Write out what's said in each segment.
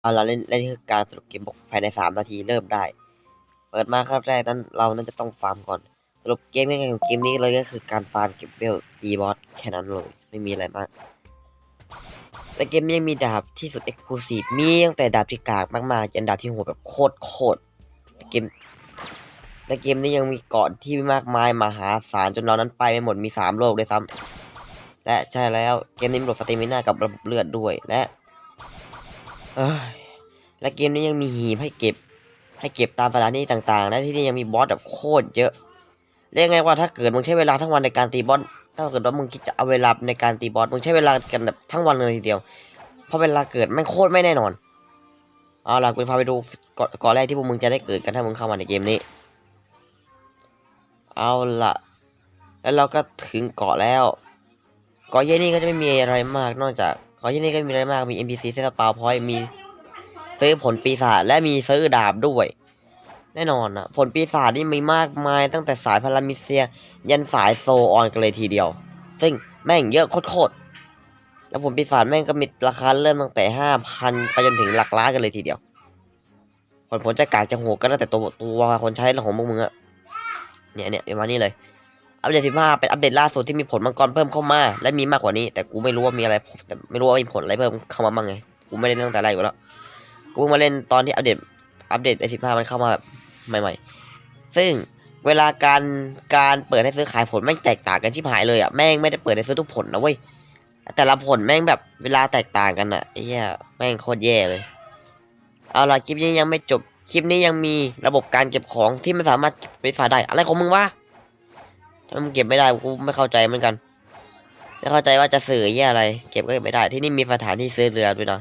เอาละเล่นเล่นคือการสรุปเกมบอกภายในสามนาทีเริ่มได้ เปิดมาครับแรกนั้นเรานั้นจะต้องฟาร์มก่อนสรุปเกมง่ายๆของเกมนี้เลยก็คือการฟาร์มเก็บเวลตีบอสแค่นั้นเลยไม่มีอะไรมากและเกมยังมีดาบที่สุดเอ็กซ์คลูซีฟมีตั้งแต่ดาบที่กากมากๆจนดาบที่โหดแบบโคตรโคตรเกมในเกมนี้ยังมีเกาะที่มากมายมหาศาลจนเรานั้นไปไม่หมดมีสามโลกด้วยซ้ำและใช่แล้วเกมนี้มีระบบสเตมิน่ากับระบบเลือดด้วย และ และเกมนี้ยังมีหีบให้เก็บ ให้เก็บตามสถานที่ต่างๆ และที่นี่ยังมีบอสแบบโคตรเยอะ เรียกไงว่าถ้าเกิดมึงใช้เวลาทั้งวันในการตีบอส ถ้าเกิดว่ามึงคิดจะเอาเวลาในการตีบอส มึงใช้เวลากันแบบทั้งวันเลยทีเดียว เพราะเวลาเกิดมันโคตรไม่แน่นอน เอาล่ะกูพาไปดูกาะเกาะแรกที่พวกมึงจะได้เกิดกันถ้ามึงเข้ามาในเกมนี้ เอาล่ะ แล้วเราก็ถึงเกาะแล้ว เกาะเย่นี่ก็จะไม่มีอะไรมาก นอกจากเกาะเย่นี่ก็มีอะไรมาก มี NPC เซตปาวพอยมีซื้อผลปีศาจและมีซื้อดาบด้วย แน่นอนอะผลปีศาจนี่มีมากมายตั้งแต่สายพารามิเซีย ยันสายโซออนกันเลยทีเดียว ซึ่งแม่งเยอะโคตรๆแล้วผลปีศาจแม่งก็มีราคาเริ่มตั้งแต่ห้าพันไปจนถึงหลักล้านกันเลยทีเดียว ผลผลจะกากจะโหดก็แล้วแต่ตัวตัวคนใช้ของพวกมึงอะเนี่ยเนี่ยประมาณนี้เลย อัปเดตสิบห้าเป็นอัปเดตล่าสุดที่มีผลมังกรเพิ่มเข้ามา และมีมากกว่านี้ แต่กูไม่รู้ว่ามีอะไรแต่ไม่รู้ว่ามีผลอะไรเพิ่มเข้ามาบ้างไงกูไม่ได้เล่นตั้งแต่แรกอยู่แล้วกูมาเล่นตอนที่อัปเดตอัปเดตไอสิบห้ามันเข้ามาแบบใหม่ ๆ ซึ่งเวลาการการเปิดให้ซื้อขายผลแม่งแตกต่างกันชิบหายเลยอะแม่งไม่ได้เปิดให้ซื้อทุกผลนะเว้ยแต่ละผลแม่งแบบเวลาแตกต่างกันอะไอ้เหี้ยแม่งโคตรแย่เลย เอาล่ะคลิปนี้ยังไม่จบคลิปนี้ยังมีระบบการเก็บของที่ไม่สามารถเก็บไว้ฝาได้อะไรของมึงวะ ถ้ามึงเก็บไม่ได้กูไม่เข้าใจเหมือนกัน ไม่เข้าใจว่าจะสื่อเหี้ยอะไร เก็บก็เก็บไม่ได้ ที่นี่มีสถานที่ซื้อเรือด้วยนะ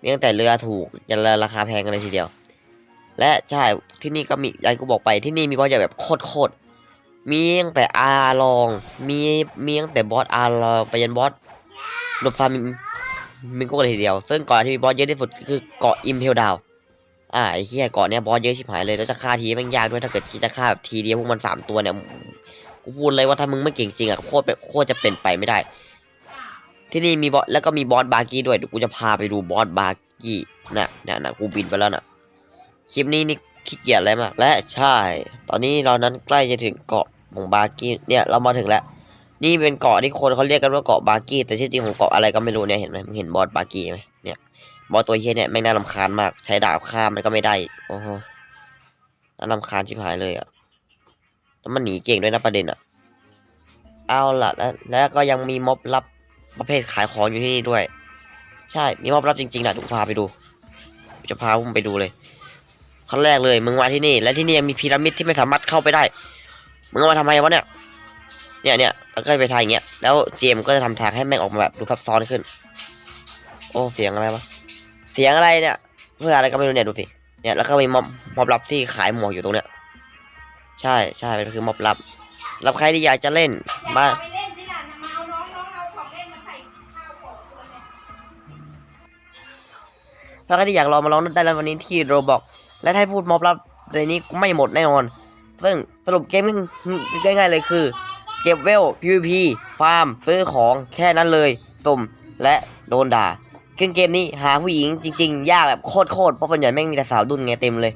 มีตั้งแต่เรือถูกยันเรือราคาแพงกันเลยทีเดียว และใช่ที่นี่ก็มีอย่างกูบอกไปที่นี่มีบอสใหญ่แบบโคตรโคตรๆมีตั้งแต่อาลอง มีมีตั้งแต่บอสอาลองไปยันบอสรถฟาร์มิมิงโก้เลยทีเดียว ซึ่งเกาะที่มีบอสเยอะที่สุดคือเกาะอิมเพลดาวอ่าไอ้เหี้ยเกาะเนี้ยบอสเยอะชิบหายเลยแล้วจะฆ่าทีม่งยากด้วยถ้าเกิดจะฆ่าแบบทีเดียวพวกมันสามตัวเนี่ย พูดเลยว่าถ้ามึงไม่เก่งจริงอะโคตรโคตรจะเป็นไปไม่ได้ ที่นี่มีบอสแล้วก็มีบอสบาร์กี้ด้วยเดี๋ยวกูจะพาไปดูบอสบาร์กี้นะน่ะนะกูบินไปแล้วน่ะคลิปนี้นี่ขี้เกียจอะไรมาก และใช่ ตอนนี้เรานั้นใกล้จะถึงเกาะของบาร์กี้เนี่ยเรามาถึงแล้ว นี่เป็นเกาะที่คนเขาเรียกกันว่าเกาะบาร์กี้แต่ชื่อจริงของเกาะอะไรก็ไม่รู้เนี่ยเห็นไหมมึงเห็นบอสบาร์กี้ไหมเนี่ยบอสตัวเฮียเนี่ยแม่งน่ารำคาญมาก ใช้ดาบฆ่ามันก็ไม่ได้โอ้โหน่ารำคาญชิบหายเลยอะ แล้วมันหนีเก่งด้วยนะประเด็นอะเอาล่ะแล้วแล้วก็ยังมีม็อบรับประเภทขายของอยู่ที่นี่ด้วย ใช่มีม็อบรับจริงๆนะถูกพาไปดูจะพาพวกมึงไปดูเลยขั้นแรกเลย มึงมาที่นี่ และที่นี่ยังมีพีระมิดที่ไม่สามารถเข้าไปได้ มึงมาทำไมวะเนี่ย เนี่ยเนี่ยแล้วก็ไปทางอย่างเงี้ย แล้วเจมก็จะทำทางให้แม่งออกมาแบบดูซับซ้อนขึ้น โอ้เสียงอะไรวะ เสียงอะไรเนี่ย เพื่ออะไรก็ไม่รู้เนี่ยดูสิ เนี่ยแล้วก็มีม็อบม็อบลับที่ขายหมวกอยู่ตรงเนี้ย ใช่ใช่มันคือม็อบลับรับใครที่อยากจะเล่นมาไปเล่นสิล่ะมาเอาน้องน้องเอาของเล่นมาใส่ข้าวของตัวเนี่ยถ้าใครที่อยากลองมาลองได้แล้ววันนี้ที่โรบอกและถ้าให้พูดม็อบลับในนี้ไม่หมดแน่นอน ซึ่งสรุปเกมง่ายๆเลยคือ เก็บเวล PVP ฟาร์มซื้อของแค่นั้นเลยสุ่มและโดนด่าซึ่งเกมนี้หาผู้หญิงจริงๆ ยากแบบโคตรๆเพราะส่วนใหญ่แม่งมีแต่สาวดุนไงเต็มเลย